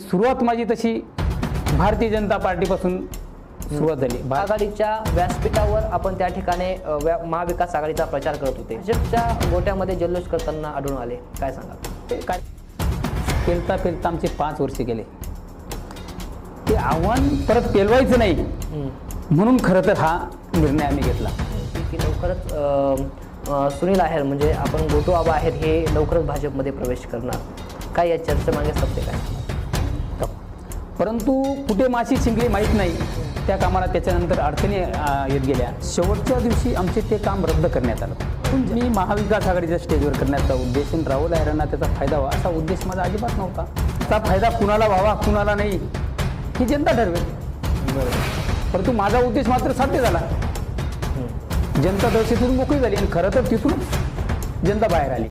सुरुवात माझी तशी भारतीय जनता पार्टीपासून सुरुवात झाली. आघाडीच्या व्यासपीठावर आपण त्या ठिकाणी व्या- महाविकास आघाडीचा प्रचार करत होते. भाजपच्या गोट्यामध्ये जल्लोष करताना आढळून आले. काय सांगा ते काय? पेलता पेलता आमचे पाच वर्ष गेले. ते आव्हान परत पेलवायचं नाही. म्हणून खरं तर हा निर्णय आम्ही घेतला. की लवकरच अ, अ, सुनील आहेर म्हणजे आपण गोटू आबा आहेर हे लवकरच भाजपमध्ये प्रवेश करणार. काय या चर्चेमागे सत्य काय? परंतु कुठे माशी शिंकली माहीत नाही त्या कामाला त्याच्यानंतर अडचणी येत गेल्या. शेवटच्या दिवशी आमचे ते काम रद्द करण्यात आलं. मी महाविकास आघाडीच्या स्टेजवर करण्याचा उद्देश आणि राहुल आहेरांना त्याचा फायदा व्हावा असा उद्देश माझा अजिबात नव्हता. त्याचा फायदा कुणाला व्हावा कुणाला नाही ही जनता ठरवेल. परंतु माझा उद्देश मात्र साध्य झाला. जनता दहशतीतून मोकळी झाली आणि खरं तर तिथूनच जनता बाहेर आली.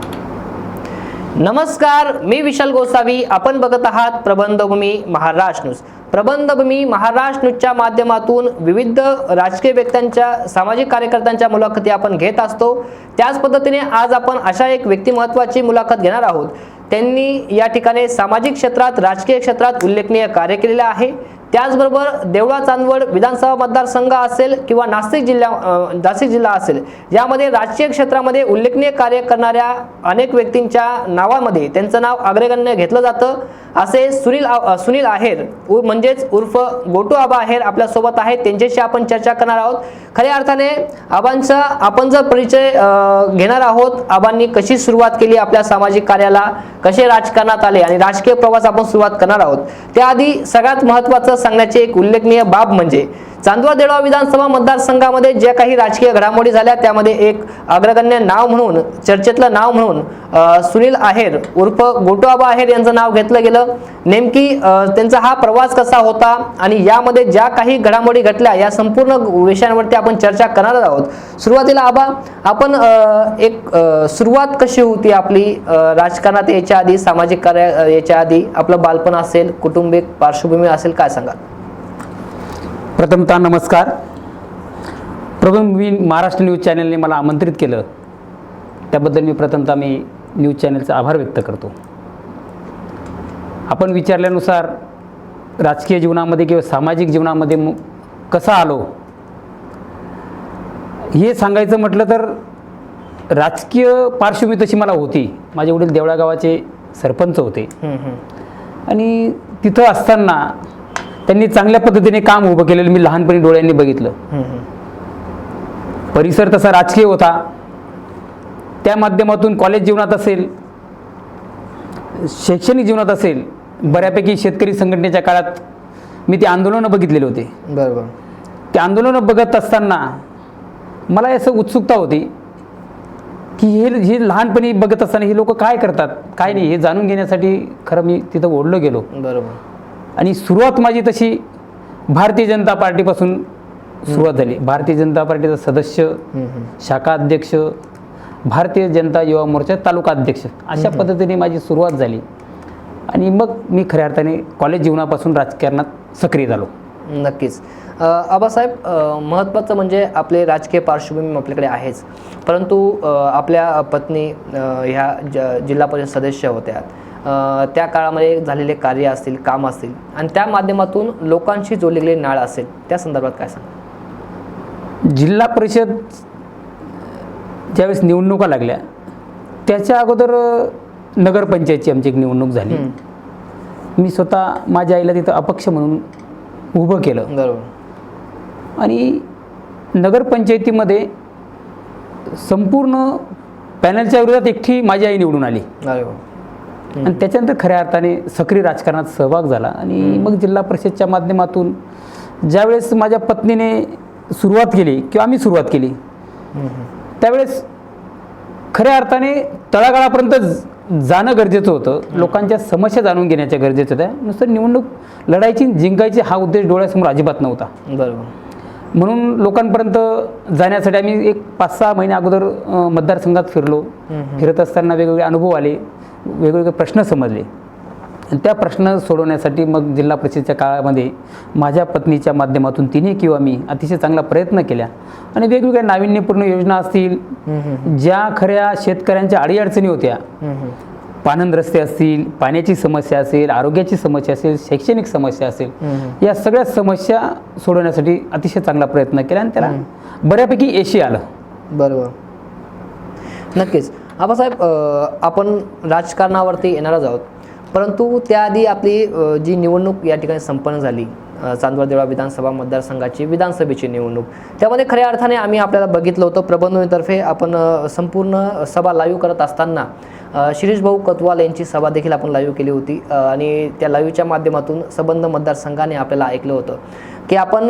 नमस्कार मी विशाल गोसावी. आपण बघत आहात प्रबंधभूमी महाराष्ट्र न्यूज. प्रबंधभूमी महाराष्ट्र न्यूजच्या माध्यमातून विविध राजकीय व्यक्त्यांच्या सामाजिक कार्यकर्त्यांच्या मुलाखती आपण घेत असतो. त्याच पद्धतीने आज आपण अशा एक व्यक्तिमत्वाची मुलाखत घेणार आहोत. त्यांनी या ठिकाणी सामाजिक क्षेत्रात राजकीय क्षेत्रात उल्लेखनीय कार्य केलेले आहे. त्याचबरोबर देवळा चांदवड विधानसभा मतदारसंघ असेल किंवा नाशिक जिल्ह्या नाशिक जिल्हा असेल यामध्ये राजकीय क्षेत्रामध्ये उल्लेखनीय कार्य करणाऱ्या अनेक व्यक्तींच्या नावामध्ये त्यांचं नाव अग्रगण्य घेतलं जातं. असे सुनील सुनील आहेर उ- म्हणजेच उर्फ गोटू आबा आहेर आपल्यासोबत आहेत. त्यांच्याशी आपण चर्चा करणार आहोत. खऱ्या अर्थाने आबांचा आपण जर परिचय घेणार आहोत आबांनी कशी सुरुवात केली आपल्या सामाजिक कार्याला कसे राजकारणात आले आणि राजकीय प्रवास आपण सुरुवात करणार आहोत. त्याआधी सगळ्यात महत्त्वाचं सांगण्याची एक उल्लेखनीय बाब म्हणजे चांदवा देडवा विधानसभा मतदारसंघामध्ये ज्या काही राजकीय घडामोडी झाल्या त्यामध्ये एक अग्रगण्य नाव म्हणून चर्चेतलं नाव म्हणून सुनील आहेर उर्फ गोटुआबा आहेर यांचं नाव घेतलं गेलं. नेमकी त्यांचा हा प्रवास कसा होता आणि यामध्ये ज्या काही घडामोडी घडल्या या संपूर्ण विषयांवरती आपण चर्चा करणार आहोत. सुरुवातीला आबा आपण एक सुरुवात कशी होती आपली? राजकारणात याच्या आधी सामाजिक कार्य याच्या आधी आपलं बालपण असेल कुटुंबिक पार्श्वभूमी असेल काय सांगा प्रथमतः नमस्कार. प्रथम मी महाराष्ट्र न्यूज चॅनलने मला आमंत्रित केलं. त्याबद्दल मी प्रथमतः मी न्यूज चॅनलचा आभार व्यक्त करतो. आपण विचारल्यानुसार राजकीय जीवनामध्ये किंवा सामाजिक जीवनामध्ये मु- कसा आलो? हे सांगायचं म्हटलं तर राजकीय पार्श्वभूमी तशी मला होती. माझे वडील देवळा गावाचे सरपंच होते. आणि तिथं असताना त्यांनी चांगल्या पद्धतीने काम उभं केलेलं मी लहानपणी डोळ्यांनी बघितलं. परिसर तसा राजकीय होता. त्या माध्यमातून कॉलेज जीवनात असेल शैक्षणिक जीवनात असेल बऱ्यापैकी शेतकरी संघटनेच्या काळात मी ते आंदोलनं बघितलेले होते. बरोबर. ते आंदोलनं बघत असताना मला असं उत्सुकता होती की हे हे लहानपणी बघत असताना हे लोक काय करतात काय नाही हे जाणून घेण्यासाठी खरं मी तिथं ओढलो गेलो. बरोबर. आणि सुरुवात माझी तशी भारतीय जनता पार्टीपासून सुरुवात झाली. भारतीय जनता पार्टीचा सदस्य. शाखा अध्यक्ष भारतीय जनता युवा मोर्चा तालुका अध्यक्ष. अशा पद्धतीने माझी सुरुवात झाली. आणि मग मी खऱ्या अर्थाने कॉलेज जीवनापासून राजकारणात सक्रिय झालो. नक्कीच. आबासाहेब महत्त्वाचं म्हणजे आपले राजकीय पार्श्वभूमी आपल्याकडे आहेच. परंतु आपल्या पत्नी ह्या ज जिल्हा परिषद सदस्य होत्या त्या काळामध्ये झालेले कार्य असतील काम असतील आणि त्या माध्यमातून लोकांशी जोडलेली नाळ असेल त्या संदर्भात काय सांगा जिल्हा परिषद ज्यावेळेस निवडणुका लागल्या त्याच्या अगोदर नगरपंचायतची आमची एक निवडणूक झाली. मी स्वतः माझ्या आईला तिथं अपक्ष म्हणून उभं केलं. बरोबर. आणि नगरपंचायतीमध्ये संपूर्ण पॅनलच्या विरोधात एकटी माझी आई निवडून आली. आणि त्याच्यानंतर खऱ्या अर्थाने सक्रिय राजकारणात सहभाग झाला. आणि मग जिल्हा परिषदच्या माध्यमातून ज्यावेळेस माझ्या पत्नीने सुरुवात केली किंवा आम्ही सुरुवात केली त्यावेळेस खऱ्या अर्थाने तळागाळापर्यंत जाणं गरजेचं होतं. लोकांच्या समस्या जाणून घेण्याच्या गरजेचं होत्या. नुसतं निवडणूक लढायची जिंकायची हा उद्देश डोळ्यासमोर अजिबात नव्हता. बरोबर. म्हणून लोकांपर्यंत जाण्यासाठी आम्ही एक पाच सहा महिने अगोदर मतदारसंघात फिरलो. फिरत असताना वेगवेगळे अनुभव आले. वेगवेगळे प्रश्न समजले. त्या प्रश्न सोडवण्यासाठी मग जिल्हा परिषदेच्या काळामध्ये माझ्या पत्नीच्या माध्यमातून तिने किंवा मी अतिशय चांगला प्रयत्न केल्या आणि वेगवेगळ्या नाविन्यपूर्ण योजना असतील ज्या खऱ्या शेतकऱ्यांच्या अडीअडचणी होत्या. पाणंद रस्ते असतील पाण्याची समस्या असेल आरोग्याची समस्या असेल शैक्षणिक समस्या असेल या सगळ्या समस्या सोडवण्यासाठी अतिशय चांगला प्रयत्न केला आणि त्याला बऱ्यापैकी यशी आलं. बरोबर. नक्कीच. आबासाहेब आपण राजकारणावरती येणारच आहोत. परंतु त्याआधी आपली जी निवडणूक या ठिकाणी संपन्न झाली चांदवड देवळा विधानसभा मतदारसंघाची विधानसभेची निवडणूक. त्यामध्ये खऱ्या अर्थाने आम्ही आपल्याला बघितलं होतं प्रबंधनीतर्फे आपण संपूर्ण सभा लाईव्ह करत असताना शिरीष भाऊ कतवाल यांची सभा देखील आपण लाईव्ह केली होती. आणि त्या लाईव्हच्या माध्यमातून संबंध मतदारसंघाने आपल्याला ऐकलं होतं की आपण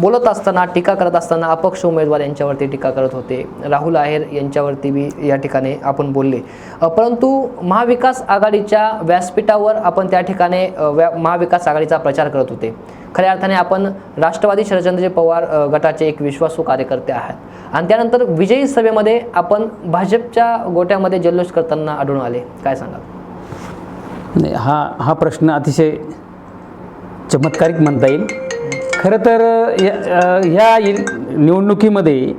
बोलत असताना टीका करत असताना अपक्ष उमेदवार यांच्यावरती टीका करत होते. राहुल आहेर यांच्यावरती बी या ठिकाणी आपण बोलले. परंतु महाविकास आघाडीच्या व्यासपीठावर आपण त्या ठिकाणी व्या महाविकास आघाडीचा प्रचार करत होते. खऱ्या अर्थाने आपण राष्ट्रवादी शरदचंद्रजी पवार गटाचे एक विश्वासू कार्यकर्ते आहात. आणि त्यानंतर विजयी सभेमध्ये आपण भाजपच्या गोट्यामध्ये जल्लोष करताना आढळून आले. काय सांगाल? नाही, हा हा प्रश्न अतिशय चमत्कारिक म्हणता येईल. खरं तर ह्या निवडणुकीमध्ये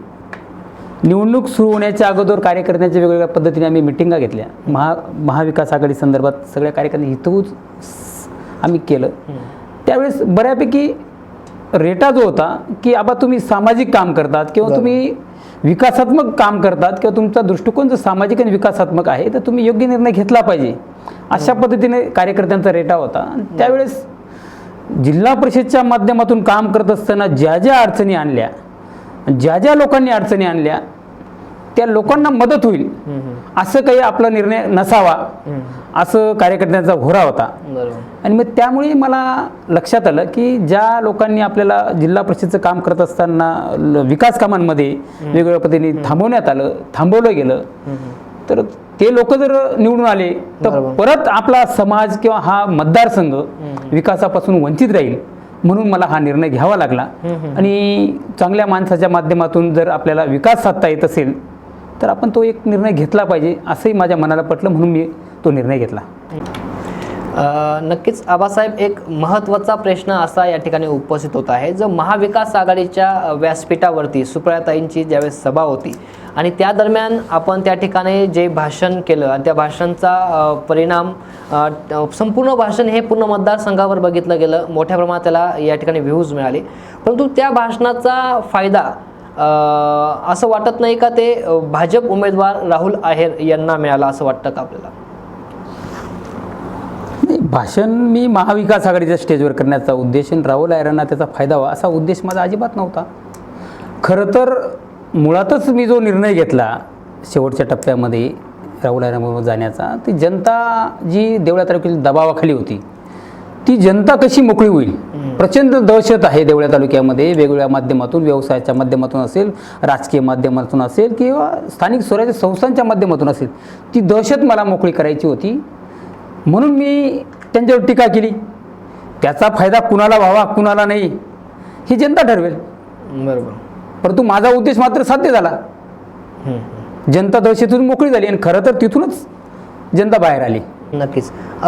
निवडणूक सुरू होण्याच्या अगोदर कार्यकर्त्यांच्या वेगवेगळ्या पद्धतीने आम्ही मिटिंगा घेतल्या. महा महाविकास आघाडी संदर्भात सगळ्या कार्यकर्त्यांनी हितवूच आम्ही केलं. त्यावेळेस बऱ्यापैकी रेटा जो होता की आबा तुम्ही सामाजिक काम करतात किंवा. तुम्ही विकासात्मक काम करतात किंवा तुमचा दृष्टिकोन जर सामाजिक आणि विकासात्मक आहे तर तुम्ही योग्य निर्णय घेतला पाहिजे. अशा पद्धतीने कार्यकर्त्यांचा रेटा होता. आणि त्यावेळेस जिल्हा परिषदच्या माध्यमातून काम करत असताना ज्या ज्या अडचणी आणल्या ज्या ज्या लोकांनी अडचणी आणल्या त्या लोकांना मदत होईल. असं काही आपला निर्णय नसावा. असं कार्यकर्त्यांचा घोरा होता. आणि मग त्यामुळे मला लक्षात आलं की ज्या लोकांनी आपल्याला जिल्हा परिषदचं काम करत असताना विकास कामांमध्ये वेगवेगळ्या पद्धतीने थांबवण्यात आलं थांबवलं गेलं. तर ते लोक जर निवडून आले तर. परत आपला समाज किंवा हा मतदारसंघ विकासापासून वंचित राहील म्हणून मला हा निर्णय घ्यावा लागला. आणि चांगल्या माणसाच्या माध्यमातून जर आपल्याला विकास साधता येत असेल तर आपण तो एक निर्णय घेतला पाहिजे असंही माझ्या मनाला पटलं म्हणून मी तो निर्णय घेतला. नक्कीच आबासाहेब एक महत्त्वाचा प्रश्न असा या ठिकाणी उपस्थित होत आहे जो महाविकास आघाडीच्या व्यासपीठावरती सुप्रियाताईंची ज्यावेळेस सभा होती आणि त्या दरम्यान आपण त्या ठिकाणी जे भाषण केलं आणि त्या भाषणाचा परिणाम संपूर्ण भाषण हे पूर्ण मतदारसंघावर बघितलं गेलं मोठ्या प्रमाणात त्याला या ठिकाणी व्ह्यूज मिळाले. परंतु त्या भाषणाचा फायदा असं वाटत नाही का ते भाजप उमेदवार राहुल आहेर यांना मिळाला असं वाटतं का आपल्याला? नाही भाषण मी महाविकास आघाडीच्या स्टेजवर करण्याचा उद्देश आणि राहुल आयरांना त्याचा फायदा व्हा असा उद्देश माझा अजिबात नव्हता. खरं तर मुळातच मी जो निर्णय घेतला शेवटच्या टप्प्यामध्ये राहुल आयरांबरोबर जाण्याचा ती जनता जी देवळा तालुक्यातील दबावाखाली होती ती जनता कशी मोकळी होईल? प्रचंड दहशत आहे देवळ्या तालुक्यामध्ये. वेगवेगळ्या माध्यमातून व्यवसायाच्या माध्यमातून असेल राजकीय माध्यमातून असेल किंवा स्थानिक स्वराज्य संस्थांच्या माध्यमातून असेल ती दहशत मला मोकळी करायची होती. म्हणून मी त्यांच्यावर टीका केली. त्याचा फायदा कुणाला व्हावा कुणाला नाही ही जनता ठरवेल. बरोबर. परंतु माझा उद्देश मात्र साध्य झाला. जनता दहशतीतून मोकळी झाली आणि खरं तर तिथूनच जनता बाहेर आली. नक्कीच.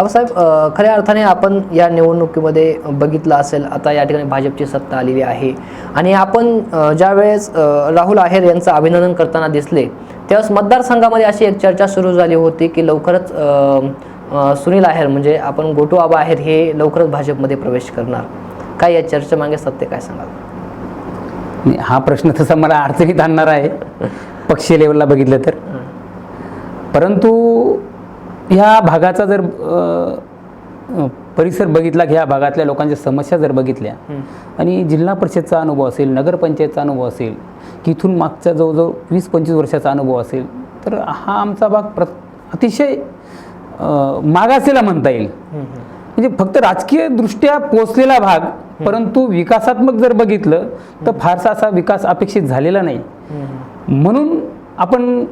साहेब अ, खऱ्या अर्थाने आपण या निवडणुकीमध्ये बघितलं असेल आता या ठिकाणी भाजपची सत्ता आलेली आहे. आणि आपण अ, ज्यावेळेस अ, राहुल आहेर यांचं अभिनंदन करताना दिसले त्यावेळेस मतदारसंघामध्ये अशी एक चर्चा सुरू झाली होती की लवकरच सुनील आहेर म्हणजे आपण गोटू आबा आहेर हे लवकरच भाजपमध्ये प्रवेश करणार. काय या चर्चेमागे सत्य काय सांगाल? हा प्रश्न तसा मला अडचणीत आणणारा आहे. पक्षीय लेवलला बघितलं तर. परंतु ह्या भागाचा जर परिसर बघितला की ह्या भागातल्या लोकांच्या समस्या जर बघितल्या आणि जिल्हा परिषदचा अनुभव असेल नगरपंचायतचा अनुभव असेल की इथून मागचा जवळजवळ वीस पंचवीस वर्षाचा अनुभव असेल तर हा आमचा भाग प्र अतिशय मागासेला म्हणता येईल. म्हणजे फक्त राजकीय दृष्ट्या पोचलेला भाग परंतु विकासात्मक जर बघितलं तर फारसा असा विकास अपेक्षित झालेला नाही. म्हणून आपण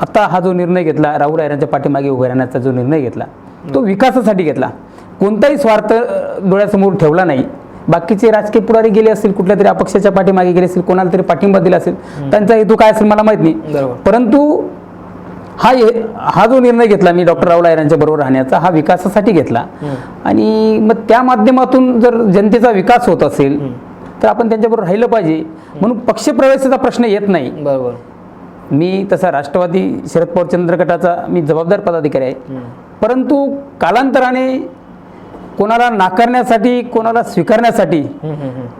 आता हा जो निर्णय घेतला राहुल आयरांच्या पाठीमागे उभे राहण्याचा जो निर्णय घेतला तो विकासासाठी घेतला. कोणताही स्वार्थ डोळ्यासमोर ठेवला नाही. बाकीचे राजकीय पुढारी गेले असतील कुठल्या तरी अपक्षाच्या पाठीमागे गेले असतील कोणाला तरी पाठिंबा दिला असेल त्यांचा हेतू काय असेल मला माहीत नाही. परंतु हा हे- हा जो निर्णय घेतला मी डॉक्टर राहुल आयरांच्या बरोबर राहण्याचा हा विकासासाठी घेतला. आणि मग त्या माध्यमातून जर जनतेचा विकास होत असेल तर आपण त्यांच्याबरोबर राहिलं पाहिजे. म्हणून पक्षप्रवेशाचा प्रश्न येत नाही. बरोबर. मी तसा राष्ट्रवादी शरद पवार चंद्र गटाचा मी जबाबदार पदाधिकारी आहे. परंतु कालांतराने कोणाला नाकारण्यासाठी कोणाला स्वीकारण्यासाठी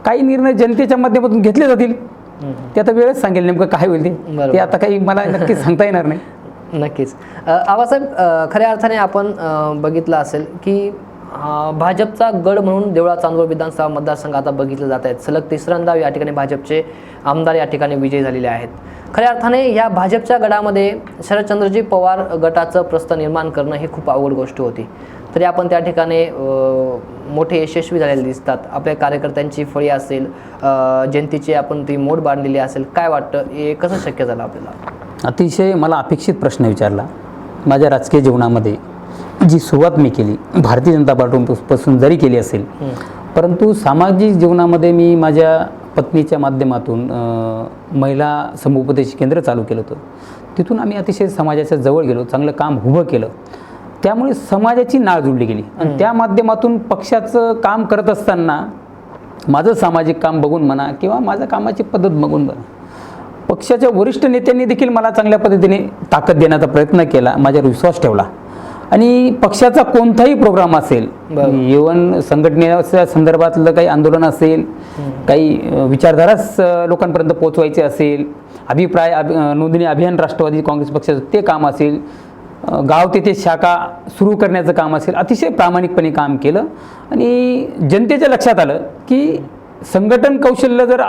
काही निर्णय जनतेच्या माध्यमातून घेतले जातील. ते आता वेळच सांगेल नेमकं काय होईल ते. आता काही मला नक्कीच सांगता येणार नाही. नक्कीच. आबासाहेब खऱ्या अर्थाने आपण बघितलं असेल की भाजपचा गड म्हणून देवळा चांदवड विधानसभा मतदारसंघ आता बघितलं जात आहेत. सलग तिसऱ्यांदा या ठिकाणी भाजपचे आमदार या ठिकाणी विजयी झालेले आहेत. खऱ्या अर्थाने या भाजपच्या गडामध्ये शरदचंद्रजी पवार गटाचं प्रस्थ निर्माण करणं ही खूप अवघड गोष्ट होती. तरी आपण त्या ठिकाणी मोठे यशस्वी झालेले दिसतात. आपल्या कार्यकर्त्यांची फळी असेल जनतेची आपण ती मोड बांधलेली असेल काय वाटतं? हे कसं शक्य झालं आपल्याला? अतिशय मला अपेक्षित प्रश्न विचारला. माझ्या राजकीय जीवनामध्ये जी सुरुवात मी केली भारतीय जनता पार्टीपासून जरी केली असेल परंतु सामाजिक जीवनामध्ये मी माझ्या पत्नीच्या माध्यमातून महिला समुपदेश केंद्र चालू केलं होतं. तिथून आम्ही अतिशय समाजाच्या जवळ गेलो चांगलं काम उभं केलं. त्यामुळे समाजाची नाळ जुळली गेली. आणि त्या माध्यमातून पक्षाचं काम करत असताना माझं सामाजिक काम बघून म्हणा किंवा माझ्या कामाची पद्धत बघून म्हणा पक्षाच्या वरिष्ठ नेत्यांनी देखील मला चांगल्या पद्धतीने ताकद देण्याचा प्रयत्न केला माझ्यावर विश्वास ठेवला. आणि पक्षाचा कोणताही प्रोग्राम असेल. इवन संघटनेच्या संदर्भातलं काही आंदोलन असेल काही विचारधाराच लोकांपर्यंत पोहोचवायचे असेल अभिप्राय अभि नोंदणी अभियान राष्ट्रवादी काँग्रेस पक्षाचं ते काम असेल गाव तेथे शाखा सुरू करण्याचं काम असेल अतिशय प्रामाणिकपणे काम केलं आणि जनतेच्या लक्षात आलं की संघटन कौशल्य जर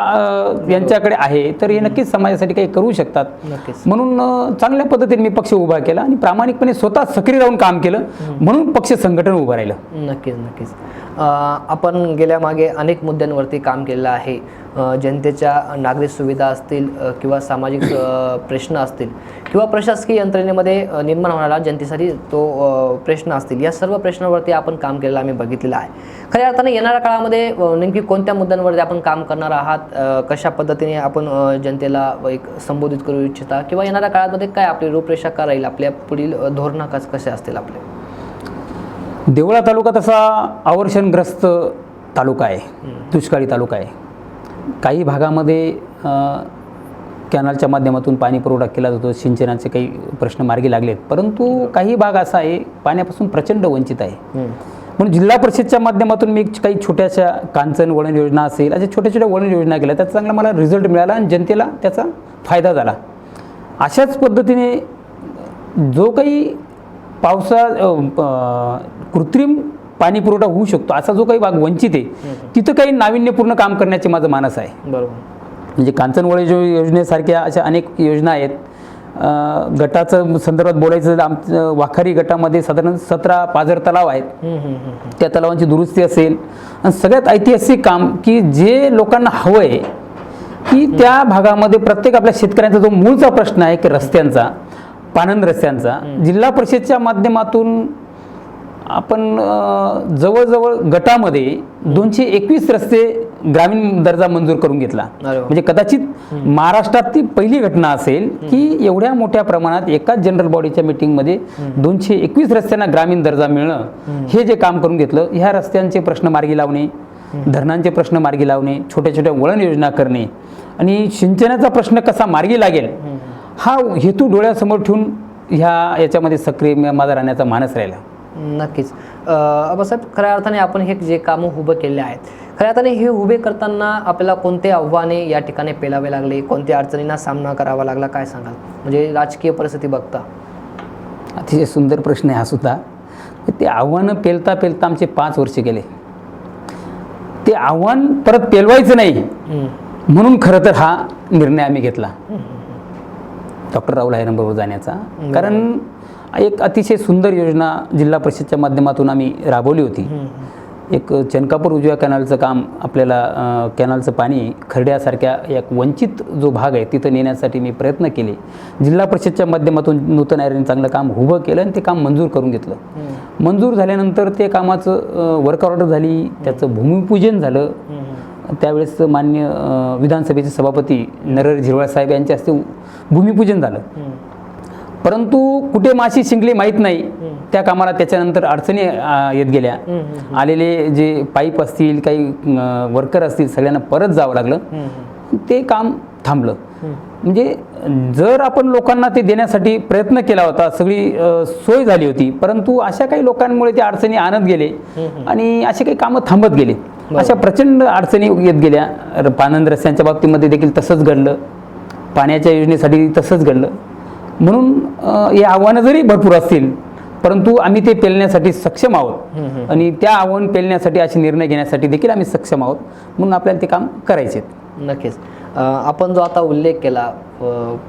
यांच्याकडे आहे तर हे नक्कीच समाजासाठी काही करू शकतात. नक्कीच. म्हणून चांगल्या पद्धतीने मी पक्ष उभा केला आणि प्रामाणिकपणे स्वतः सक्रिय राहून काम केलं. म्हणून पक्ष संघटन उभं राहिलं. नक्कीच नक्कीच. आपण गेल्या मागे अनेक मुद्द्यांवरती काम केलेलं आहे. जनतेच्या नागरिक सुविधा असतील किंवा सामाजिक प्रश्न असतील किंवा प्रशासकीय यंत्रणेमध्ये निर्माण होणारा जनतेसाठी तो प्रश्न असतील. या सर्व प्रश्नांवरती आपण काम केलेलं आम्ही बघितलेलं आहे. खऱ्या अर्थाने येणाऱ्या काळामध्ये नेमकी कोणत्या मुद्द्यांवरती आपण काम करणार आहात कशा पद्धतीने आपण जनतेला एक संबोधित करू इच्छिता किंवा येणाऱ्या काळामध्ये काय आपली रूपरेषा काय राहील आपल्या पुढील धोरणं कस कसे असतील आपले? देवळा तालुका तसा आवर्षणग्रस्त तालुका आहे दुष्काळी तालुका आहे. काही भागामध्ये कॅनलच्या माध्यमातून पाणी पुरवठा केला जातो सिंचनाचे काही प्रश्न मार्गी लागलेत. परंतु काही भाग असा आहे पाण्यापासून प्रचंड वंचित आहे. म्हणून जिल्हा परिषदच्या माध्यमातून मी काही छोट्याशा कांचन वळण योजना असेल अशा छोट्या छोट्या वळण योजना केल्या त्याचा चांगला मला रिझल्ट मिळाला आणि जनतेला त्याचा फायदा झाला. अशाच पद्धतीने जो काही पावसा कृत्रिम पाणी पुरवठा होऊ शकतो असा जो काही भाग वंचित आहे तिथं काही नाविन्यपूर्ण काम करण्याचे माझं मानस आहे. बरोबर. म्हणजे कांचनवळे जो योजनेसारख्या अशा अनेक योजना आहेत गटाचं संदर्भात बोलायचं आमचं वाखारी गटामध्ये साधारण सतरा पाझर तलाव आहेत. त्या तलावांची दुरुस्ती असेल आणि सगळ्यात ऐतिहासिक काम की जे लोकांना हवं आहे की त्या भागामध्ये प्रत्येक आपल्या शेतकऱ्यांचा जो मूळचा प्रश्न आहे की रस्त्यांचा पाणंद रस्त्यांचा जिल्हा परिषदच्या माध्यमातून आपण जवळजवळ गटामध्ये दोनशे एकवीस रस्ते ग्रामीण दर्जा मंजूर करून घेतला. म्हणजे कदाचित महाराष्ट्रात ती पहिली घटना असेल की एवढ्या मोठ्या प्रमाणात एकाच जनरल बॉडीच्या मीटिंगमध्ये दोनशे एकवीस रस्त्यांना ग्रामीण दर्जा मिळणं हे जे काम करून घेतलं ह्या रस्त्यांचे प्रश्न मार्गी लावणे धरणांचे प्रश्न मार्गी लावणे छोट्या छोट्या वळण योजना करणे आणि सिंचनाचा प्रश्न कसा मार्गी लागेल हा हेतू डोळ्यासमोर ठेवून ह्या याच्यामध्ये सक्रिय माझा राहण्याचा मानस राहिला. नक्कीच. आबासाहेब खऱ्या अर्थाने आपण हे जे कामं उभं केले आहेत खऱ्या अर्थाने हे उभे करताना आपल्याला कोणते आव्हाने या ठिकाणी पेलावे लागले? कोणत्या अडचणींना सामना करावा लागला? काय सांगाल? म्हणजे राजकीय परिस्थिती बघता. अतिशय सुंदर प्रश्न आहे हा सुद्धा. ते आव्हानं पेलता पेलता आमचे पाच वर्ष गेले. ते आव्हान परत पेलवायचं नाही. म्हणून खरं तर हा निर्णय आम्ही घेतला. डॉक्टर राहुल आहेरांबरोबर जाण्याचा. कारण एक अतिशय सुंदर योजना जिल्हा परिषदच्या माध्यमातून आम्ही राबवली होती. एक चनकापूर उजव्या कॅनलचं काम आपल्याला कॅनलचं पाणी खरड्यासारख्या एक वंचित जो भाग आहे तिथं नेण्यासाठी मी प्रयत्न केले. जिल्हा परिषदच्या माध्यमातून नूतन आयरन चांगलं काम उभं केलं आणि ते काम मंजूर करून घेतलं. मंजूर झाल्यानंतर ते कामाचं वर्क ऑर्डर झाली त्याचं भूमिपूजन झालं. त्यावेळेस मान्य विधानसभेचे सभापती नरहरी झिरवाळ साहेब यांच्या हस्ते भूमिपूजन झालं. परंतु कुठे माशी शिंकली माहीत नाही त्या कामाला त्याच्यानंतर अडचणी येत गेल्या. आलेले जे पाईप असतील काही वर्कर असतील सगळ्यांना परत जावं लागलं. ते काम थांबलं. म्हणजे जर आपण लोकांना ते देण्यासाठी प्रयत्न केला होता सगळी सोय झाली होती परंतु अशा काही लोकांमुळे ते अडचणी आणत गेले आणि असे काही कामं थांबत गेले. अशा प्रचंड अडचणी येत गेल्या. पानंद रस्त्यांच्या बाबतीमध्ये देखील तसंच घडलं. पाण्याच्या योजनेसाठी तसंच घडलं. म्हणून हे आव्हानं जरी भरपूर असतील परंतु आम्ही ते पेलण्यासाठी सक्षम आहोत. आणि त्या आव्हान पेलण्यासाठी असे निर्णय घेण्यासाठी देखील आम्ही सक्षम आहोत. म्हणून आपल्याला ते काम करायचे नक्कीच. आपण जो आता उल्लेख केला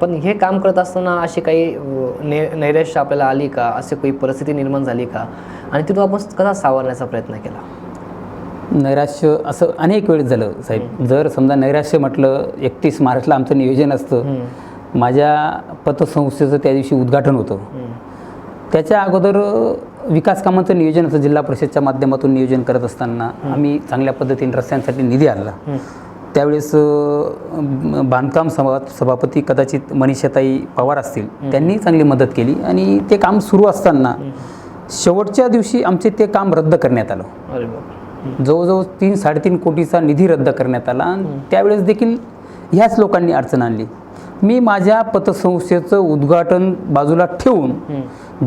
पण हे काम करत असताना अशी काही ने नैराश्य आपल्याला आली का? अशी काही परिस्थिती निर्माण झाली का? आणि तिथून आपण कसा सावरण्याचा प्रयत्न केला? नैराश्य असं अनेक वेळेस झालं साहेब. जर समजा नैराश्य म्हटलं एकतीस मार्चला आमचं नियोजन असतं. माझ्या पतसंस्थेचं त्या दिवशी उद्घाटन होतं. त्याच्या अगोदर विकास कामांचं नियोजन असं जिल्हा परिषदच्या माध्यमातून नियोजन करत असताना आम्ही चांगल्या पद्धतीने रस्त्यांसाठी निधी आणला. त्यावेळेस बांधकाम सभा सभापती कदाचित मनीषाताई पवार असतील त्यांनी चांगली मदत केली आणि ते काम सुरू असताना शेवटच्या दिवशी आमचे ते काम रद्द करण्यात आलं. जवळजवळ तीन साडेतीन कोटीचा निधी रद्द करण्यात आला आणि त्यावेळेस देखील ह्याच लोकांनी अडचण आणली. मी माझ्या पतसंस्थेचं उद्घाटन बाजूला ठेवून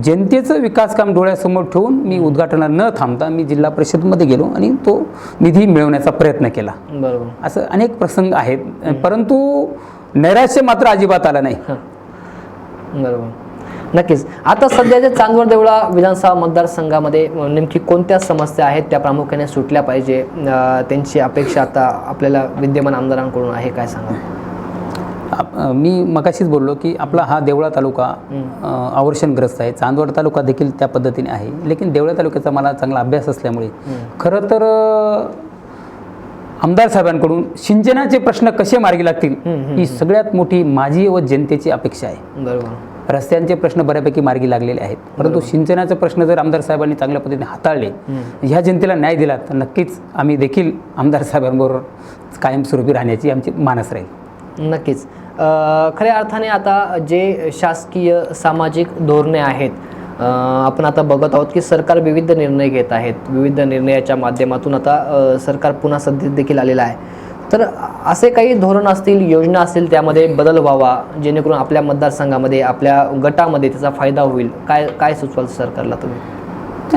जनतेचं विकास काम डोळ्यासमोर ठेवून मी उद्घाटनाला न थांबता मी जिल्हा परिषदमध्ये गेलो आणि तो निधी मिळवण्याचा प्रयत्न केला. बरोबर. असं अनेक प्रसंग आहेत. परंतु नैराश्य मात्र अजिबात आलं नाही. बरोबर. नक्कीच. आता सध्याच्या चांदवड देवळा विधानसभा मतदारसंघामध्ये नेमकी कोणत्या समस्या आहेत त्या प्रामुख्याने सुटल्या पाहिजे? त्यांची अपेक्षा आता आपल्याला विद्यमान आमदारांकडून आहे काय सांगा आप- मी मगाशीच बोललो की आपला हा देवळा तालुका अ, अवर्षणग्रस्त आहे. चांदवड तालुका देखील त्या पद्धतीने आहे. लेकिन देवळा तालुक्याचा मला चांगला अभ्यास असल्यामुळे खरं तर आमदार साहेबांकडून सिंचनाचे प्रश्न कसे मार्गी लागतील ही सगळ्यात मोठी माझी व जनतेची अपेक्षा आहे. बरोबर. रस्त्यांचे प्रश्न बऱ्यापैकी मार्गी लागलेले आहेत. परंतु सिंचनाचे प्रश्न जर आमदार साहेबांनी चांगल्या पद्धतीने हाताळले ह्या जनतेला न्याय दिला तर नक्कीच आम्ही देखील आमदार साहेबांबरोबर कायमस्वरूपी राहण्याची आमची मानस राहील. नक्कीच. खऱ्या अर्थाने आता जे शासकीय सामाजिक धोरणे आहेत आपण आता बघत आहोत की सरकार विविध निर्णय घेत आहेत. विविध निर्णयाच्या माध्यमातून आता सरकार पुन्हा सध्या देखील आलेलं आहे. तर असे काही धोरण असतील योजना असतील त्यामध्ये बदल व्हावा जेणेकरून आपल्या मतदारसंघामध्ये आपल्या गटामध्ये त्याचा फायदा होईल. काय काय सुचवाल सरकारला तुम्ही?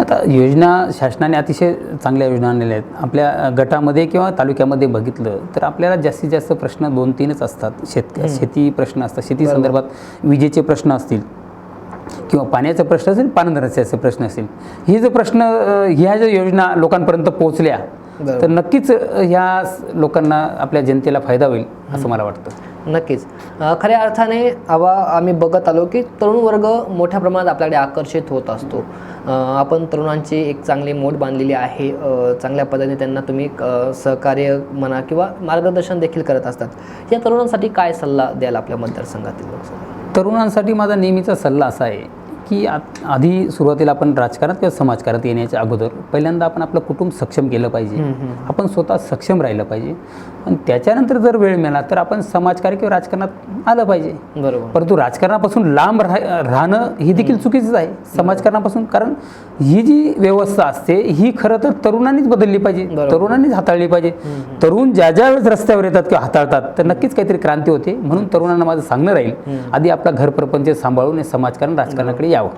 आता योजना शासनाने अतिशय चांगल्या योजना आणलेल्या आहेत. आपल्या गटामध्ये किंवा तालुक्यामध्ये बघितलं तर आपल्याला जास्तीत जास्त प्रश्न दोन तीनच असतात. शेत शेती प्रश्न असतात. शेती संदर्भात विजेचे प्रश्न असतील किंवा पाण्याचा प्रश्न असेल पाणी रस्त्याचे प्रश्न असतील. हे जे प्रश्न ह्या ज्या योजना लोकांपर्यंत पोहोचल्या. तर नक्कीच ह्या लोकांना आपल्या जनतेला फायदा होईल असं मला वाटतं. नक्कीच. खऱ्या अर्थाने आवा आम्ही बघत आलो की तरुण वर्ग मोठ्या प्रमाणात आपल्याकडे आकर्षित होत असतो. आपण तरुणांची एक चांगली मोड बांधलेली आहे. चांगल्या पद्धतीने त्यांना तुम्ही सहकार्य म्हणा किंवा मार्गदर्शन देखील करत असतात. या तरुणांसाठी काय सल्ला द्याल आपल्या मतदारसंघातील तरुणांसाठी माझा नेहमीचा सल्ला असा आहे की आधी सुरुवातीला आपण राजकारणात किंवा समाजकारणात येण्याच्या अगोदर पहिल्यांदा आपण आपलं कुटुंब सक्षम केलं पाहिजे. आपण स्वतः सक्षम राहिलं पाहिजे. आणि त्याच्यानंतर जर वेळ मिळाला तर आपण समाजकार्य किंवा राजकारणात आलं पाहिजे. बरोबर. परंतु राजकारणापासून लांब राह राहणं ही देखील चुकीचंच आहे. समाजकारणापासून कारण ही जी व्यवस्था असते ही खरं तर तरुणांनीच बदलली पाहिजे. तरुणांनीच हाताळली पाहिजे. तरुण ज्या ज्या वेळेस रस्त्यावर येतात किंवा हाताळतात तर नक्कीच काहीतरी क्रांती होते. म्हणून तरुणांना माझं सांगणं राहील आधी आपला घर प्रपंच सांभाळून हे समाजकारण राजकारणाकडे यावं.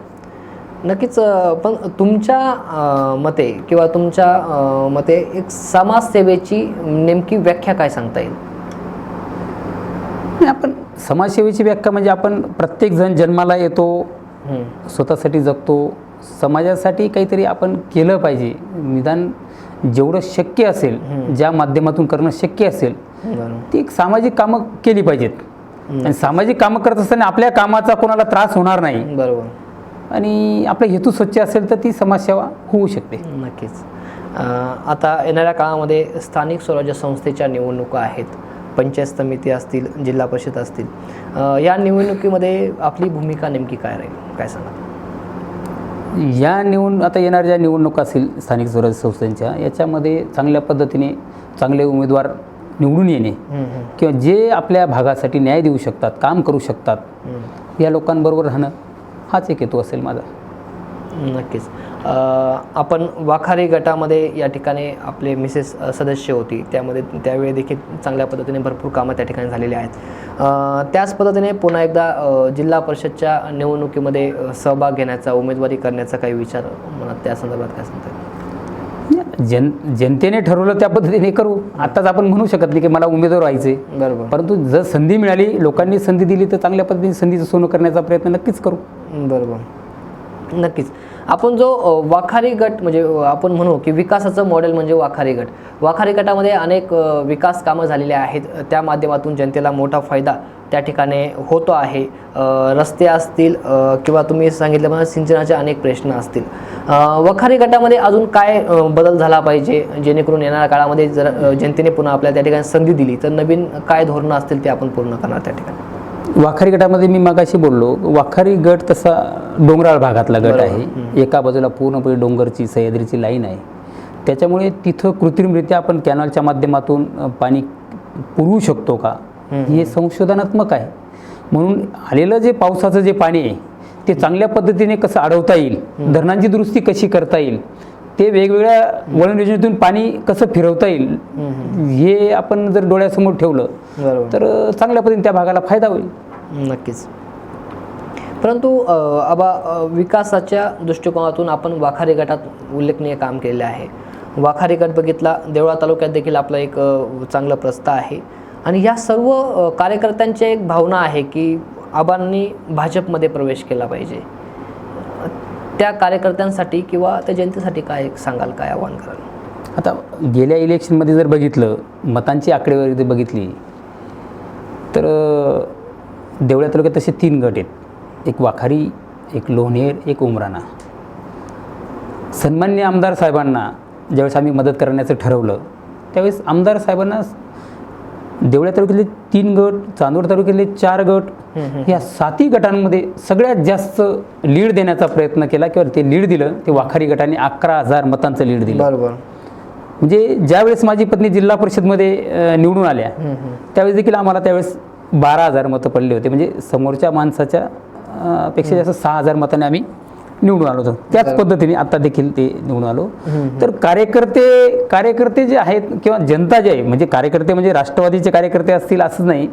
नक्कीच पण तुमच्या मते किंवा तुमच्या मते एक समाजसेवेची नेमकी व्याख्या काय सांगता येईल? आपण समाजसेवेची व्याख्या म्हणजे आपण प्रत्येकजण जन्माला येतो. स्वतःसाठी जगतो. समाजासाठी काहीतरी आपण केलं पाहिजे. निदान जेवढं शक्य असेल ज्या माध्यमातून करणं शक्य असेल ती एक सामाजिक कामं केली पाहिजेत. आणि सामाजिक कामं करत असताना आपल्या कामाचा कोणाला त्रास होणार नाही. बरोबर. आणि आपला हेतू स्वच्छ असेल तर ती समाजसेवा होऊ शकते. नक्कीच. आता येणाऱ्या काळामध्ये स्थानिक स्वराज्य संस्थेच्या निवडणुका आहेत. पंचायत समिती असतील जिल्हा परिषद असतील. या निवडणुकीमध्ये आपली भूमिका नेमकी काय राहील? काय सांगा या निवड आता येणाऱ्या ज्या निवडणुका असतील स्थानिक स्वराज्य संस्थांच्या याच्यामध्ये चांगल्या पद्धतीने चांगले उमेदवार निवडून येणे किंवा जे आपल्या भागासाठी न्याय देऊ शकतात काम करू शकतात या लोकांबरोबर राहणं हाच एक हेतू असेल माझा. नक्कीच. आपण वाखारी गटामध्ये या ठिकाणी आपले मिसेस सदस्य होती. त्यामध्ये त्यावेळी देखील चांगल्या पद्धतीने भरपूर कामं त्या ठिकाणी झालेली आहेत. त्याच पद्धतीने पुन्हा एकदा जिल्हा परिषदच्या निवडणुकीमध्ये सहभाग घेण्याचा उमेदवारी करण्याचा काही विचार मला त्या संदर्भात काय सांगता जन जनतेने ठरवलं त्या पद्धतीने करू. आत्ताच आपण म्हणू शकत नाही की मला उमेदवार व्हायचे बरोबर. परंतु जर संधी मिळाली लोकांनी संधी दिली तर चांगल्या पद्धतीने संधीचं सोनं करण्याचा प्रयत्न नक्कीच करू. बरोबर. नक्कीच. आपण जो वाखारी गट म्हणजे आपण म्हणू की विकासाचं मॉडेल म्हणजे वाखारी गट. वाखारी गटामध्ये अनेक विकास कामं झालेली आहेत. त्या माध्यमातून जनतेला मोठा फायदा त्या ठिकाणी होतो आहे. रस्ते असतील किंवा तुम्ही सांगितल्याप्रमाणे सिंचनाचे अनेक प्रश्न असतील. वखारी गटामध्ये अजून काय बदल झाला पाहिजे? जेणेकरून येणाऱ्या काळामध्ये जर जनतेने पुन्हा आपल्या त्या ठिकाणी संधी दिली तर नवीन काय धोरणं असतील ते आपण पूर्ण करणार त्या ठिकाणी? वाखारी गटामध्ये मी मागाशी बोललो वाखारी गट तसा डोंगराळ भागातला गट आहे. एका बाजूला पूर्णपणे डोंगरची सह्याद्रीची लाईन आहे. त्याच्यामुळे तिथं कृत्रिमरित्या आपण कॅनलच्या माध्यमातून पाणी पुरवू शकतो का? हे संशोधनात्मक आहे. म्हणून आलेलं जे पावसाचं जे पाणी आहे ते चांगल्या पद्धतीने कसं अडवता येईल धरणांची दुरुस्ती कशी करता येईल ते वेगवेगळ्या वळण योजनेतून पाणी कसं फिरवता येईल हे आपण जर डोळ्यासमोर ठेवलं तर चांगल्या पद्धतीने त्या भागाला फायदा होईल. नक्कीच. परंतु आबा विकासाच्या दृष्टिकोनातून आपण वाखारी गटात उल्लेखनीय काम केले आहे. वाखारी गट बघितला देवळा तालुक्यात देखील आपला एक चांगला प्रस्ताव आहे. आणि या सर्व कार्यकर्त्यांची एक भावना आहे की आबांनी भाजपमध्ये प्रवेश केला पाहिजे. त्या कार्यकर्त्यांसाठी किंवा त्या जनतेसाठी काय सांगाल काय आव्हान कराल? आता गेल्या इलेक्शनमध्ये जर बघितलं मतांची आकडेवारी जर बघितली तर देवळ्या तालुक्यात तसे तीन गट आहेत. एक वाखारी एक लोणेर एक उमराणा. सन्मान्य आमदार साहेबांना ज्यावेळेस आम्ही मदत करण्याचं ठरवलं त्यावेळेस आमदार साहेबांना देवळ्या तालुक्यातले तीन गट चांदवड तालुक्यातले चार गट या साती गटांमध्ये सगळ्यात जास्त लीड देण्याचा प्रयत्न केला किंवा ते लीड दिलं ते वाखारी गटाने अकरा हजार मतांचं लीड दिलं. बरोबर. म्हणजे ज्यावेळेस माझी पत्नी जिल्हा परिषदमध्ये निवडून आल्या त्यावेळेस देखील आम्हाला त्यावेळेस बारा हजार मतं पडले होते. म्हणजे समोरच्या माणसाच्या पेक्षा जास्त सहा हजार मताने आम्ही निवडून आलो होतो. त्याच पद्धतीने आता देखील ते निवडून आलो. तर कार्यकर्ते कार्यकर्ते जे आहेत किंवा जनता जे आहे म्हणजे कार्यकर्ते म्हणजे राष्ट्रवादीचे कार्यकर्ते असतील असंच नाही.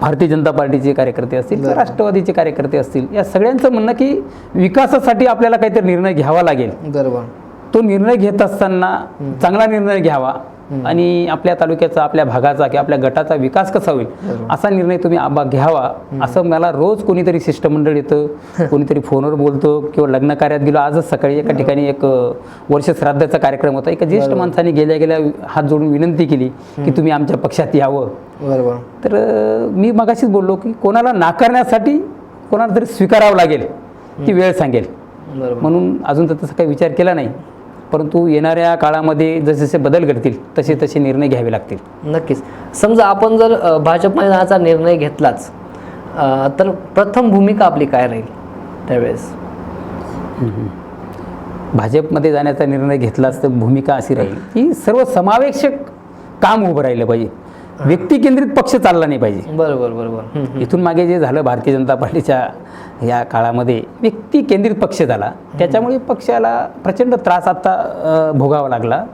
भारतीय जनता पार्टीचे कार्यकर्ते असतील किंवा राष्ट्रवादीचे कार्यकर्ते असतील. या सगळ्यांचं म्हणणं की विकासासाठी आपल्याला काहीतरी निर्णय घ्यावा लागेल. तो निर्णय घेत असताना चांगला निर्णय घ्यावा. आणि आपल्या तालुक्याचा आपल्या भागाचा किंवा आपल्या गटाचा विकास कसा होईल असा निर्णय तुम्ही आबा घ्यावा. असं मला रोज कोणीतरी शिष्टमंडळ येतं कोणीतरी फोनवर बोलतो किंवा लग्न कार्यात गेलो आजच सकाळी एका ठिकाणी एक वर्ष श्राद्धाचा कार्यक्रम होता. एका ज्येष्ठ माणसाने गेल्या गेल्या हात जोडून विनंती केली की तुम्ही आमच्या पक्षात यावं. बरोबर. तर मी मगाशीच बोललो की कोणाला नाकारण्यासाठी कोणाला तरी स्वीकारावं लागेल ती वेळ सांगेल. म्हणून अजून तर तसा काही विचार केला नाही. परंतु येणाऱ्या काळामध्ये जसे जसे बदल घडतील तसे तसे निर्णय घ्यावे लागतील. नक्कीच. समजा आपण जर भाजपमध्ये जाण्याचा निर्णय घेतलाच तर प्रथम भूमिका आपली काय राहील त्यावेळेस? भाजपमध्ये जाण्याचा निर्णय घेतलाच तर भूमिका अशी राहील की सर्व समावेशक काम उभं राहिलं पाहिजे. व्यक्ती केंद्रित पक्ष चालला नाही पाहिजे. बरोबर बरोबर. इथून मागे जे झालं भारतीय जनता पार्टीच्या या काळामध्ये व्यक्ती केंद्रित पक्ष झाला. त्याच्यामुळे पक्षाला प्रचंड त्रास आता भोगावा लागला.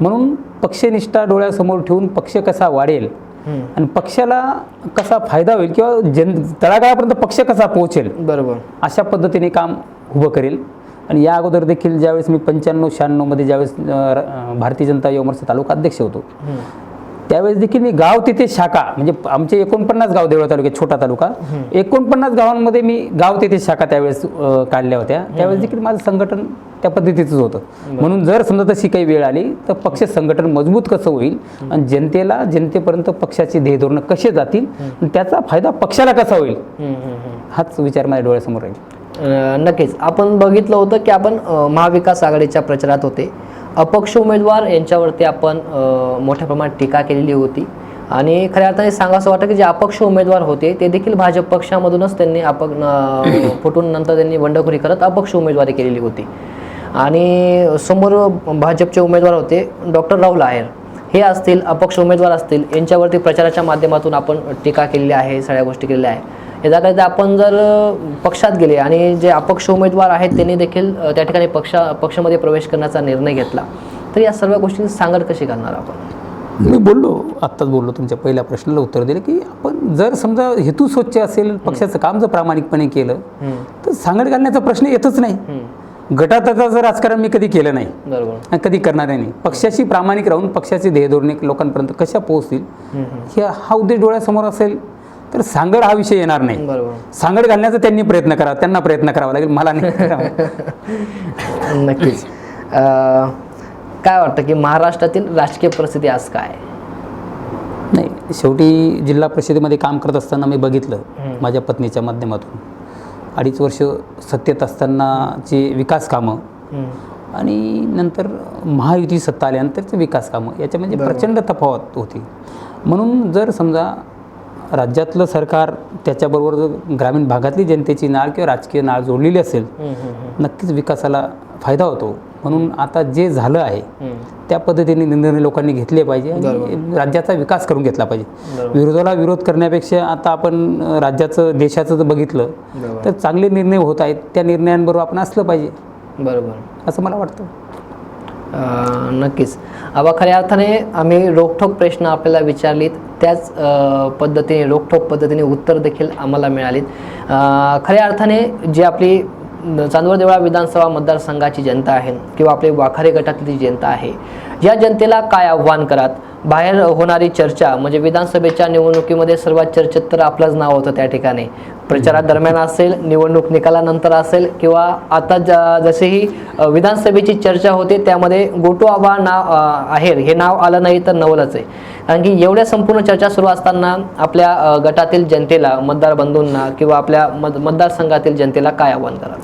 म्हणून पक्षनिष्ठा डोळ्यासमोर ठेवून पक्ष कसा वाढेल. आणि पक्षाला कसा फायदा होईल किंवा जन तळागाळापर्यंत पक्ष कसा पोहोचेल बरोबर. अशा पद्धतीने काम उभं करेल. आणि या अगोदर देखील ज्यावेळेस मी पंच्याण्णव शहाण्णवमध्ये ज्यावेळेस भारतीय जनता युवमोर्चा तालुका अध्यक्ष होतो. त्यावेळेस देखील मी गाव तिथे शाखा म्हणजे आमचे एकोणपन्नास गाव देवळा तालुक्यात छोटा तालुका एकोणपन्नास गावांमध्ये मी गाव तिथे शाखा त्यावेळेस काढल्या होत्या. त्यावेळेस देखील माझं संघटन त्या पद्धतीचंच होतं. म्हणून जर समजा तशी काही वेळ आली तर पक्ष संघटन मजबूत कसं होईल आणि जनतेला जनतेपर्यंत पक्षाची ध्येय धोरणं कसे जातील आणि त्याचा फायदा पक्षाला कसा होईल. हाच विचार माझ्या डोळ्यासमोर राहील. नक्कीच. आपण बघितलं होतं की आपण महाविकास आघाडीच्या प्रचारात होते. अपक्ष उमेदवार यांच्यावरती आपण मोठ्या प्रमाणात टीका केलेली होती. आणि खऱ्या अर्थाने सांगावं वाटतं की जे अपक्ष उमेदवार होते ते देखील भाजप पक्षामधूनच त्यांनी अपक फुटून नंतर त्यांनी बंडखोरी करत अपक्ष उमेदवारी केलेली होती. आणि समोर भाजपचे उमेदवार होते डॉक्टर राहुल आहेर. हे असतील अपक्ष उमेदवार असतील यांच्यावरती प्रचाराच्या माध्यमातून आपण टीका केलेली आहे सगळ्या गोष्टी केलेल्या आहे याच्याकरिता आपण जर पक्षात गेले आणि जे अपक्ष उमेदवार आहेत त्यांनी देखील त्या ठिकाणी पक्षा पक्षामध्ये प्रवेश करण्याचा निर्णय घेतला. तर या सर्व गोष्टींची सांगड कशी करणार आपण? मी बोललो आत्ताच बोललो तुमच्या पहिल्या प्रश्नाला उत्तर दिलं की आपण जर समजा हेतू स्वच्छ असेल पक्षाचं काम जर प्रामाणिकपणे केलं तर सांगड घालण्याचा प्रश्न येतच नाही. गटातटाचं राजकारण मी कधी केलं नाही बरोबर. आणि कधी करणार नाही पक्षाशी प्रामाणिक राहून पक्षाचे ध्येय धोरणे लोकांपर्यंत कशा पोहोचतील हे हा उद्देश डोळ्यासमोर असेल. तर सांगड हा विषय येणार नाही. सांगड घालण्याचा त्यांनी प्रयत्न करावा त्यांना प्रयत्न करावा लागेल मला नाही. नक्कीच. काय वाटतं की महाराष्ट्रातील राजकीय परिस्थिती आज काय? नाही शेवटी जिल्हा परिषदेमध्ये काम करत असताना मी बघितलं माझ्या पत्नीच्या माध्यमातून. अडीच वर्ष सत्तेत असतानाचे विकास कामं आणि नंतर महायुती सत्ता आल्यानंतरचे विकास कामं याच्यामध्ये प्रचंड तफावत होती. म्हणून जर समजा राज्यातलं सरकार त्याच्याबरोबर जर ग्रामीण भागातली जनतेची नाळ किंवा राजकीय नाळ जोडलेली असेल नक्कीच विकासाला फायदा होतो. म्हणून आता जे झालं आहे त्या पद्धतीने निर्णय लोकांनी घेतले पाहिजे आणि राज्याचा विकास करून घेतला पाहिजे. विरोधाला विरोध करण्यापेक्षा आता आपण राज्याचं देशाचं जर बघितलं तर चांगले निर्णय होत आहेत त्या निर्णयांबरोबर आपण असलं पाहिजे. बरोबर. असं मला वाटतं. नक्कीच. आबा खऱ्या अर्थाने आम्ही रोखठोक प्रश्न आपल्याला विचारलीत. त्याच पद्धतीने रोखठोक पद्धतीने उत्तर देखील आम्हाला मिळालीत. खऱ्या अर्थाने जी आपली चांदवड देवळा विधानसभा मतदारसंघाची जनता आहे किंवा आपली वाखारे गटातली जी जनता आहे या जनतेला काय आव्हान करात? बाहेर होणारी चर्चा म्हणजे विधानसभेच्या निवडणुकीमध्ये सर्वात चर्चेत तर आपलंच नाव होतं त्या ठिकाणी. प्रचारादरम्यान असेल निवडणूक निकालानंतर असेल किंवा आता ज जशीही विधानसभेची चर्चा होते त्यामध्ये गोटू आबा नाव आहेर हे नाव आलं नाही तर नवलच आहे. कारण की एवढ्या संपूर्ण चर्चा सुरू असताना आपल्या गटातील जनतेला मतदार बंधूंना किंवा आपल्या मत मतदारसंघातील जनतेला काय आव्हान कराल?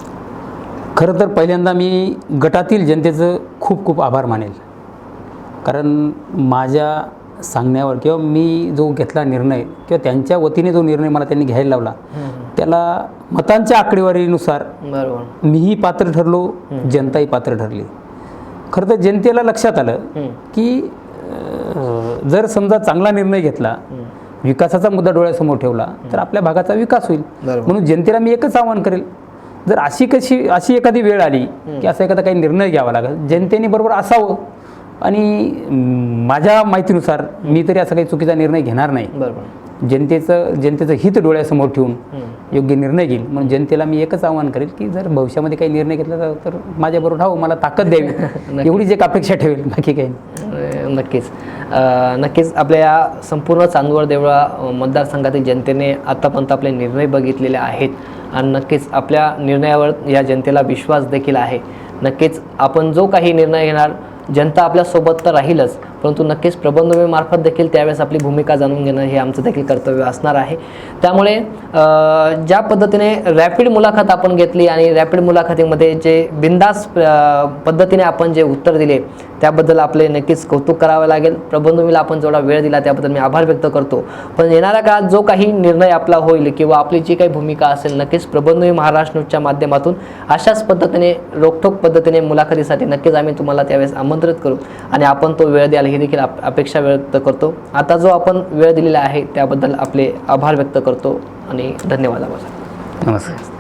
खरं तर पहिल्यांदा मी गटातील जनतेचं खूप खूप आभार मानेल. कारण माझ्या सांगण्यावर किंवा मी जो घेतला निर्णय किंवा त्यांच्या वतीने जो निर्णय मला त्यांनी घ्यायला लावला त्याला मतांच्या आकडेवारीनुसार बरोबर. मीही पात्र ठरलो जनताही पात्र ठरली. खरं तर जनतेला लक्षात आलं की जर समजा चांगला निर्णय घेतला विकासाचा मुद्दा डोळ्यासमोर ठेवला तर आपल्या भागाचा विकास होईल. म्हणून जनतेला मी एकच आवाहन करेल जर अशी कशी अशी एखादी वेळ आली की असा एखादा काही निर्णय घ्यावा लागेल जनतेने बरोबर असावं. आणि माझ्या माहितीनुसार मी तरी असा काही चुकीचा निर्णय घेणार नाही. बरोबर. जनतेचं जनतेचं हित डोळ्यासमोर ठेवून योग्य निर्णय घेईल. म्हणून जनतेला मी एकच आवाहन करेल की जर भविष्यामध्ये काही निर्णय घेतला तर- तर माझ्याबरोबर राहू मला ताकद द्यावी. एवढीच एक अपेक्षा ठेवेल. बाकी काही नक्कीच. नक्कीच आपल्या या संपूर्ण चांदवड देवळा मतदारसंघातील जनतेने आतापर्यंत आपले निर्णय बघितलेले आहेत. आणि नक्कीच आपल्या निर्णयावर या जनतेला विश्वास देखील आहे. नक्कीच आपण जो काही निर्णय घेणार जनता आपल्यासोबत तर राहीलच परंतु नक्कीच प्रबंधमार्फत देखील त्यावेळेस आपली भूमिका जाणून घेणं हे आमचं देखील कर्तव्य असणार आहे. त्यामुळे ज्या पद्धतीने रॅपिड मुलाखत आपण घेतली आणि रॅपिड मुलाखतीमध्ये जे बिंदास पद्धतीने आपण जे उत्तर दिले त्याबद्दल आपले नक्कीच कौतुक करावं लागेल. प्रबंधवीला आपण जेवढा वेळ दिला त्याबद्दल मी आभार व्यक्त करतो. पण येणाऱ्या काळात जो काही निर्णय आपला होईल किंवा आपली जी काही भूमिका असेल नक्कीच प्रबंधवी महाराष्ट्र न्यूजच्या माध्यमातून अशाच पद्धतीने रोखोक पद्धतीने मुलाखतीसाठी नक्कीच आम्ही तुम्हाला त्यावेळेस आमंत्रित करू आणि आपण तो वेळ द्याल ही देखील आप- अपेक्षा व्यक्त करतो. आता जो आपण वेळ दिलेला आहे त्याबद्दल आपले आभार व्यक्त करतो आणि धन्यवाद आभार नमस्कार.